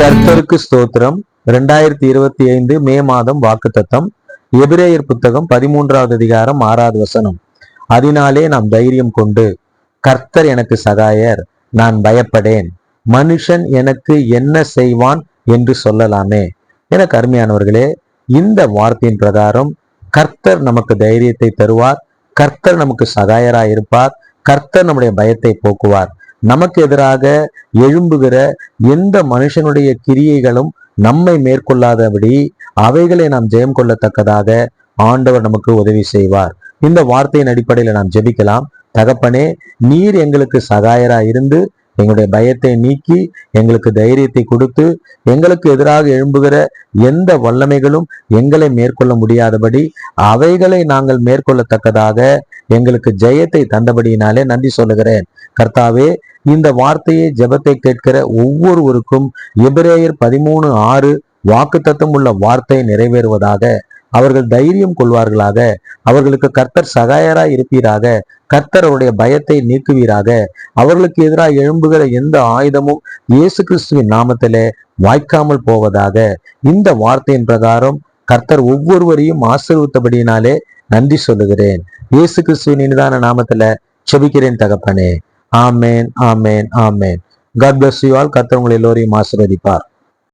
கர்த்தருக்கு ஸ்தோத்திரம். ரெண்டாயிரத்தி இருபத்தி ஐந்து மே மாதம் வாக்குத்தத்தம். எபிரேயர் புத்தகம் பதிமூன்றாவது அதிகாரம் ஆறாவது வசனம். அதனாலே நாம் தைரியம் கொண்டு கர்த்தர் எனக்கு சகாயர் நான் பயப்படேன். மனுஷன் எனக்கு என்ன செய்வான் என்று சொல்லலாமே. எனக்கு அருமையானவர்களே இந்த வார்த்தையின் பிரகாரம் கர்த்தர் நமக்கு தைரியத்தை தருவார் கர்த்தர் நமக்கு சகாயராய் இருப்பார் கர்த்தர் நம்முடைய பயத்தை போக்குவார். நமக்கு எதிராக எழும்புகிற எந்த மனுஷனுடைய கிரியைகளும் நம்மை மேற்கொள்ளாதபடி அவைகளை நாம் ஜெயம் கொள்ளத்தக்கதாக ஆண்டவர் நமக்கு உதவி செய்வார். இந்த வார்த்தையின் அடிப்படையில் நாம் ஜெபிக்கலாம். தகப்பனே நீர் எங்களுக்கு சகாயரா இருந்து எங்களுடைய பயத்தை நீக்கி எங்களுக்கு தைரியத்தை கொடுத்து எங்களுக்கு எதிராக எழும்புகிற எந்த வல்லமைகளும் எங்களை மேற்கொள்ள முடியாதபடி அவைகளை நாங்கள் மேற்கொள்ளத்தக்கதாக எங்களுக்கு ஜெயத்தை தந்தபடியினாலே நன்றி சொல்லுகிறேன். கர்த்தாவே இந்த வார்த்தையை ஜெபத்தை கேட்கிற ஒவ்வொருவருக்கும் எபிரேயர் பதிமூணு ஆறு வாக்குத்தத்தம் உள்ள வார்த்தை நிறைவேறுவதாக அவர்கள் தைரியம் கொள்வார்களாக. அவர்களுக்கு கர்த்தர் சகாயராய் இருப்பீராக. கர்த்தருடைய பயத்தை நீக்குவீராக. அவர்களுக்கு எதிராக எழும்புகிற எந்த ஆயுதமும் இயேசு கிறிஸ்துவின் நாமத்திலே வாய்க்காமல் போவதாக. இந்த வார்த்தையின் பிரகாரம் கர்த்தர் ஒவ்வொருவரையும் ஆசிர்வித்தபடியினாலே நன்றி சொல்லுகிறேன். இயேசு கிறிஸ்துவின் இனிதான நாமத்துல செபிக்கிறேன் தகப்பனே. ஆமேன் ஆமேன் ஆமேன். காட் பிளஸ் யூ ஆல் கர்த்தர் உங்களை எல்லோரையும் ஆசிர்வதிப்பார்.